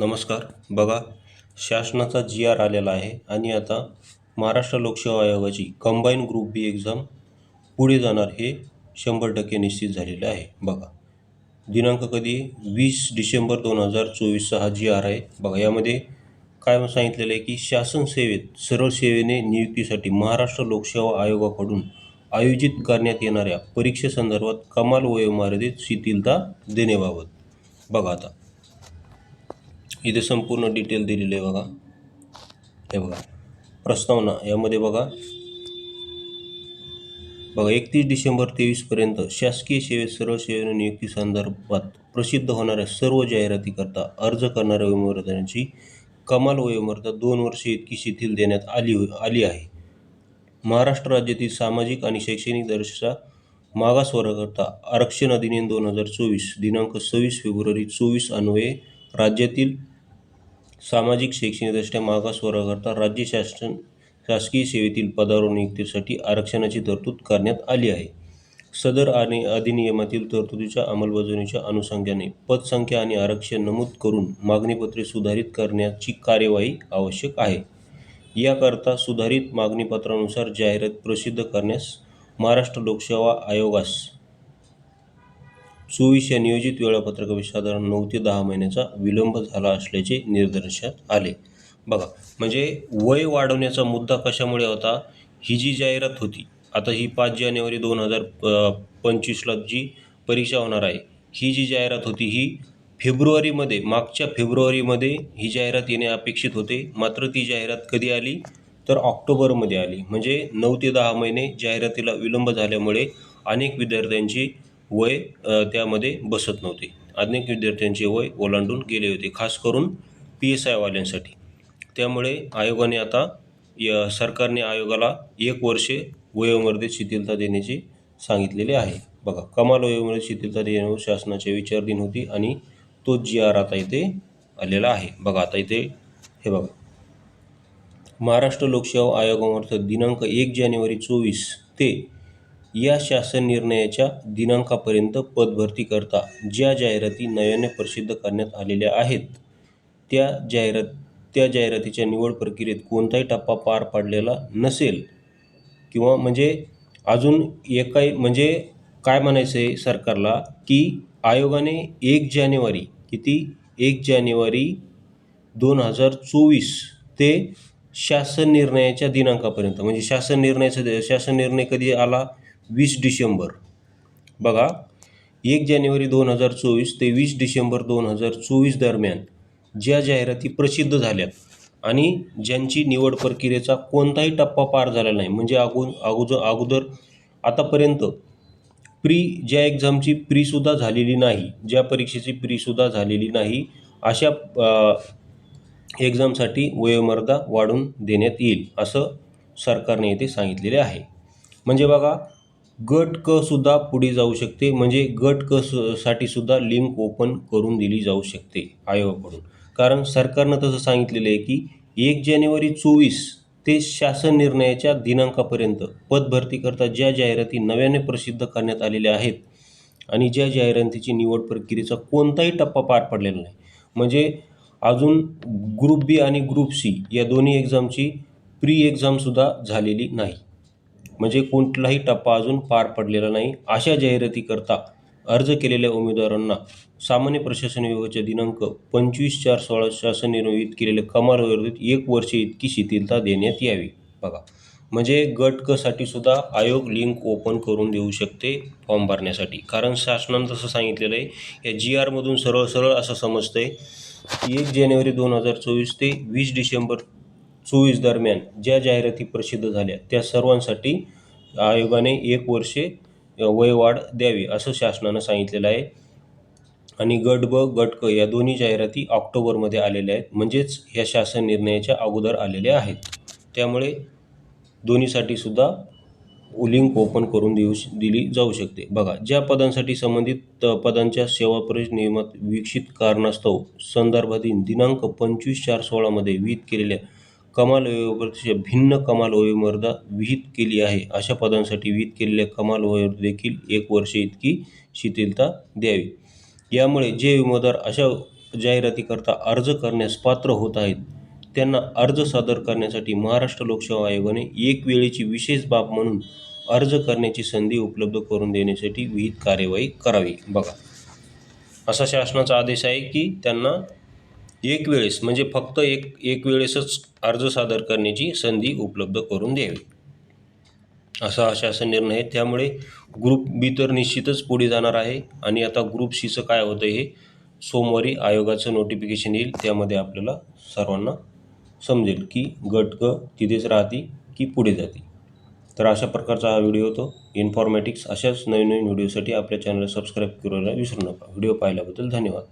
नमस्कार. बघा शासनाचा जी आर आलेला आहे आणि आता महाराष्ट्र लोकसेवा आयोगाची कंबाईन ग्रुप बी एक्झाम पुढे जाणार हे शंभर टक्के निश्चित झालेले आहे. बघा दिनांक कधी? वीस डिसेंबर दोन हजार चोवीसचा हा जी आर आहे. बघा यामध्ये काय सांगितलेलं आहे की शासन सेवेत सरळ सेवेने नियुक्तीसाठी महाराष्ट्र लोकसेवा आयोगाकडून आयोजित करण्यात येणाऱ्या परीक्षेसंदर्भात कमाल वयोमर्यादेत शिथिलता देण्याबाबत. बघा आता इथे संपूर्ण डिटेल दिलेली आहे बघा. हे बघा. प्रस्तावना यामध्ये बघा. बघा एकतीस डिसेंबर तेवीसपर्यंत शासकीय सेवेत सरळ सेवेने नियुक्ती संदर्भात प्रसिद्ध होणाऱ्या सर्व जाहिरातीकरता अर्ज करणाऱ्या वयोमर्यादांची कमाल वयोमर्यादा दोन वर्षे इतकी शिथिल देण्यात आली आली आहे. महाराष्ट्र राज्यातील सामाजिक आणि शैक्षणिक दर्जा मागासवर्गाकरता आरक्षण अधिनियम दोन हजार चोवीस दिनांक सव्वीस फेब्रुवारी चोवीस अन्वये राज्यातील सामाजिक शैक्षणिकदृष्ट्या मागासवर्गाकरता राज्य शासन शासकीय सेवेतील पदावर नियुक्तीसाठी आरक्षणाची तरतूद करण्यात आली आहे. सदर आणि अधिनियमातील तरतुदीच्या अंमलबजावणीच्या अनुषंगाने पदसंख्या आणि आरक्षण नमूद करून मागणीपत्रे सुधारित करण्याची कार्यवाही आवश्यक आहे. याकरता सुधारित मागणीपत्रानुसार जाहिरात प्रसिद्ध करण्यास महाराष्ट्र लोकसेवा आयोगास चोवीस या नियोजित वेळापत्रकावर साधारण नऊ ते दहा महिन्याचा विलंब झाला असल्याचे निदर्शनात आले. बघा म्हणजे वय वाढवण्याचा मुद्दा कशामुळे होता? ही जी जाहिरात होती आता ही पाच जानेवारी दोन हजार पंचवीसला जी परीक्षा होणार आहे ही जी जाहिरात होती ही फेब्रुवारीमध्ये मागच्या फेब्रुवारीमध्ये ही जाहिरात येणे अपेक्षित होते. मात्र ती जाहिरात कधी आली? तर ऑक्टोबरमध्ये आली. म्हणजे नऊ ते दहा महिने जाहिरातीला विलंब झाल्यामुळे अनेक विद्यार्थ्यांची वय त्यामध्ये बसत नव्हते. अनेक विद्यार्थ्यांचे वय ओलांडून गेले होते खास करून पी एस आयवाल्यांसाठी त्यामुळे आयोगाने आता या सरकारने आयोगाला एक वर्षे वयोमर्यादेत शिथिलता देण्याचे सांगितलेले आहे. बघा कमाल वयोमर्यादेत शिथिलता देण्यावर शासनाचे विचारधीन होती आणि तो जी आर आता इथे आलेला आहे. बघा आता इथे हे बघा. महाराष्ट्र लोकसेवा आयोगामार्फत दिनांक एक जानेवारी चोवीस ते या शासन निर्णयाच्या दिनांकापर्यंत पदभरती करता ज्या जाहिराती नव्याने प्रसिद्ध करण्यात आलेल्या आहेत त्या जाहिरात त्या जाहिरातीच्या निवड प्रक्रियेत कोणताही टप्पा पार पाडलेला नसेल किंवा म्हणजे अजून एकाही म्हणजे काय म्हणायचं आहे सरकारला की आयोगाने एक जानेवारी किती? एक जानेवारी दोन हजार चोवीस ते शासन निर्णयाच्या दिनांकापर्यंत म्हणजे शासन निर्णयाचा शासन निर्णय कधी आला? वीस डिसेंबर. बघा एक जानेवारी दोन हजार चोवीस ते वीस डिसेंबर दोन हजार चोवीस दरम्यान ज्या जाहिराती प्रसिद्ध झाल्यात आणि ज्यांची निवड प्रक्रियेचा कोणताही टप्पा पार झाला नाही म्हणजे अगो अगोदर अगोदर आतापर्यंत प्री ज्या एक्झामची प्रीसुद्धा झालेली नाही ज्या परीक्षेची प्रीसुद्धा झालेली नाही अशा एक्झामसाठी वयोमर्यादा वाढून देण्यात येईल असं सरकारने येथे सांगितलेले आहे. म्हणजे बघा गट क सुद्धा पुढे जाऊ शकते. म्हणजे गट क साठी सुद्धा लिंक ओपन करून दिली जाऊ शकते आयोगाकडून. कारण सरकारनं तसं सांगितलेलं आहे की एक जानेवारी चोवीस ते शासन निर्णयाच्या दिनांकापर्यंत पदभरतीकरता ज्या जाहिराती नव्याने प्रसिद्ध करण्यात आलेल्या आहेत आणि ज्या जाहिरातीची निवड प्रक्रियेचा कोणताही टप्पा पार पडलेला नाही. म्हणजे अजून ग्रुप बी आणि ग्रुप सी या दोन्ही एक्झामची प्री एक्झामसुद्धा झालेली नाही. म्हणजे कोणताही टप्पा अजून पार पडलेला नाही. अशा जाहिरातीकरता अर्ज केलेल्या उमेदवारांना सामान्य प्रशासन विभागाच्या दिनांक पंचवीस चार सोळा शासन निर्मित केलेल्या कमाल वयोमर्यादेत एक वर्ष इतकी शिथिलता देण्यात यावी. बघा. म्हणजे गट क साठी सुद्धा आयोग लिंक ओपन करून देऊ शकते फॉर्म भरण्यासाठी. कारण शासनानं तसं सांगितलेलं आहे या जी आरमधून सरळ सरळ असं समजतं आहे एक जानेवारी दोन हजार चोवीस ते वीस डिसेंबर चोवीस दरम्यान ज्या जाहिराती प्रसिद्ध झाल्या त्या सर्वांसाठी आयोगाने एक वर्षे वयवाढ द्यावी असं शासनानं सांगितलेलं आहे. आणि गट ब गट क या दोन्ही जाहिराती ऑक्टोबरमध्ये आलेल्या आहेत. म्हणजेच ह्या शासन निर्णयाच्या अगोदर आलेल्या आहेत. त्यामुळे दोन्हीसाठी सुद्धा लिंक ओपन करून देऊ दिली जाऊ शकते. बघा ज्या पदांसाठी संबंधित पदांच्या सेवा प्रवेश नियमात विकसित कारणास्तव संदर्भातील दिनांक पंचवीस चार सोळामध्ये विहित केलेल्या कमाल वयोमर्यादेपेक्षा भिन्न कमाल वयोमर्यादा विहित केली आहे. अशा पदांसाठी विहित केलेल्या कमाल देखील एक वर्ष इतकी शिथिलता द्यावी. यामुळे जे उमेदवार अशा जाहिरातीकरता अर्ज करण्यास पात्र होत आहेत त्यांना अर्ज सादर करण्यासाठी महाराष्ट्र लोकसेवा आयोगाने एक वेळेची विशेष बाब म्हणून अर्ज करण्याची संधी उपलब्ध करून देण्यासाठी विहित कार्यवाही करावी. बघा. असा शासनाचा आदेश आहे की त्यांना एक वेळेस म्हणजे फक्त एक एक वेळेसच अर्ज सादर करण्याची संधी उपलब्ध करून द्यावी. असा हा शासन निर्णय आहे त्यामुळे ग्रुप बी तर निश्चितच पुढे जाणार आहे. आणि आता ग्रुप सीचं काय होतं हे सोमवारी आयोगाचं नोटिफिकेशन येईल. त्यामध्ये आपल्याला सर्वांना समजेल की गट ग तिथेच राहते की पुढे जाते तर अशा प्रकारचा हा व्हिडिओ होतो. इन्फॉर्मॅटिक्स अशाच नवीन नवीन व्हिडिओसाठी आपल्या चॅनलला सबस्क्राईब करायला विसरू नका. व्हिडिओ पाहिल्याबद्दल धन्यवाद.